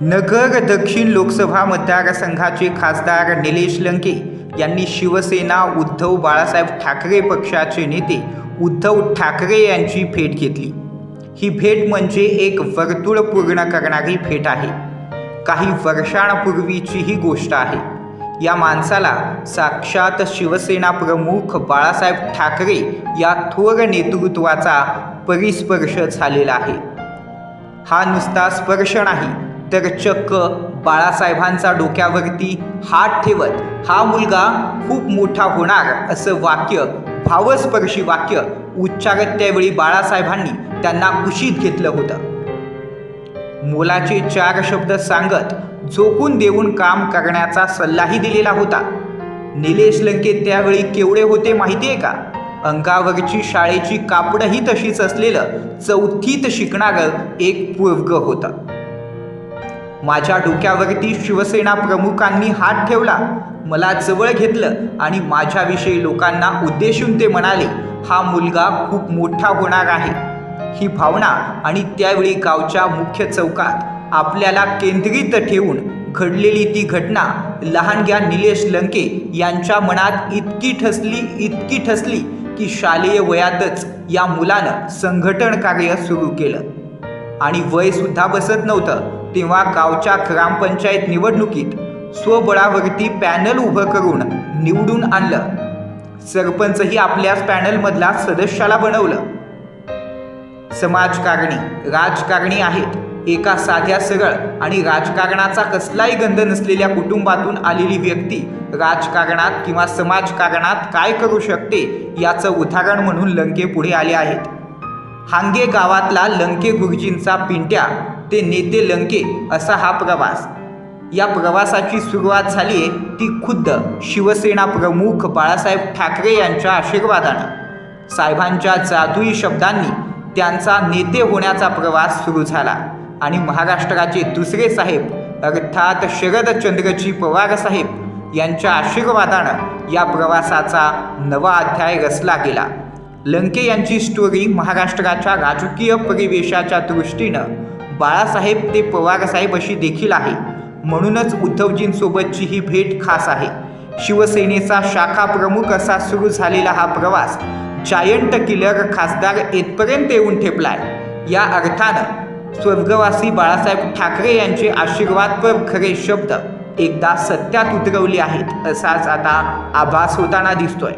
नगर दक्षिण लोकसभा मतदारसंघाचे खासदार निलेश लंके यांनी शिवसेना उद्धव बाळासाहेब ठाकरे पक्षाचे नेते उद्धव ठाकरे यांची भेट घेतली. ही भेट म्हणजे एक वर्तुळ पूर्ण करणारी भेट आहे. काही वर्षांपूर्वीची ही गोष्ट आहे. या माणसाला साक्षात शिवसेना प्रमुख बाळासाहेब ठाकरे या थोर नेतृत्वाचा परिस्पर्श झालेला आहे. हा नुसता स्पर्श नाही तर चक्क बाळासाहेबांचा डोक्यावरती हात ठेवत हा मुलगा खूप मोठा होणार असं वाक्य भावस्पर्शी वाक्य उच्चारत त्यावेळी बाळासाहेबांनी त्यांना कुशीत घेतलं होतं. मोलाचे चार शब्द सांगत झोकून देऊन काम करण्याचा सल्लाही दिलेला होता. निलेश लंके त्यावेळी केवढे होते माहिती आहे का? अंगावरची शाळेची कापडही तशीच असलेलं चौथीत शिकणारं एक पूर्ग होतं. माझ्या डोक्यावरती शिवसेना प्रमुखांनी हात ठेवला. मला जवळ घेतलं आणि माझ्याविषयी लोकांना उद्देशून ते म्हणाले हा मुलगा खूप मोठा होणार आहे. ही भावना आणि त्यावेळी गावच्या मुख्य चौकात आपल्याला केंद्रित ठेवून घडलेली ती घटना लहानग्या निलेश लंके यांच्या मनात इतकी ठसली इतकी ठसली की शालेय वयातच या मुलानं संघटन कार्य सुरू केलं. आणि वयसुद्धा बसत नव्हतं. तेव्हा गावच्या ग्रामपंचायत निवडणुकीत स्वबळावरती पॅनल उभं करून निवडून आणलं. सरपंचही आपल्याच पॅनलमधला सदस्याला बनवलं. समाजकारणी राजकारणी आहेत. एका साध्या सरळ आणि राजकारणाचा कसलाही गंध नसलेल्या कुटुंबातून आलेली व्यक्ती राजकारणात किंवा समाजकारणात काय करू शकते याचं उदाहरण म्हणून लंके पुढे आले आहेत. हांगे गावातला लंके गुरुजींचा पिंट्या ते नेते लंके असा हा प्रवास. या प्रवासाची सुरुवात झाली आहे ती खुद्द शिवसेना प्रमुख बाळासाहेब ठाकरे यांच्या आशीर्वादानं. साहेबांच्या जादुई शब्दांनी त्यांचा नेते होण्याचा प्रवास सुरू झाला आणि महाराष्ट्राचे दुसरे साहेब अर्थात शरदचंद्रजी पवार साहेब यांच्या आशीर्वादानं या प्रवासाचा नवा अध्याय रचला गेला. लंके यांची स्टोरी महाराष्ट्राच्या राजकीय परिवेशाच्या दृष्टीनं बाळासाहेब ते पवारसाहेब अशी देखील आहे. म्हणूनच उद्धवजींसोबतची ही भेट खास आहे. शिवसेनेचा शाखा प्रमुख असा सुरू झालेला हा प्रवास जायंट किलर खासदार येथपर्यंत येऊन ठेपलाय. या अर्थानं स्वर्गवासी बाळासाहेब ठाकरे यांचे आशीर्वादपर खरे शब्द एकदा सत्यात उतरवले आहेत असाच आता आभास होताना दिसतोय.